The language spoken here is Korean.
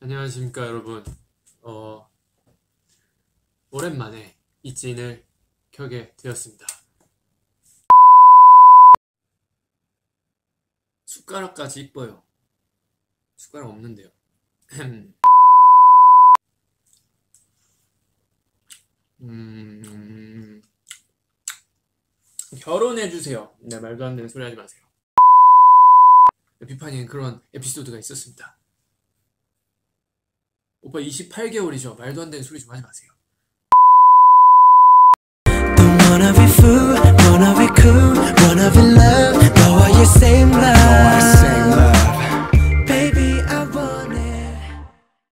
안녕하십니까 여러분. 어 오랜만에 이 찐을 켜게 되었습니다. 숟가락까지 이뻐요. 숟가락 없는데요. 음 결혼해주세요. 네 말도 안 되는 소리 하지 마세요. 비판이는 그런 에피소드가 있었습니다 오빠 28개월이죠. 말도 안 되는 소리 좀 하지 마세요. Wanna be fool, wanna be cool, wanna be love. 너와의 same love.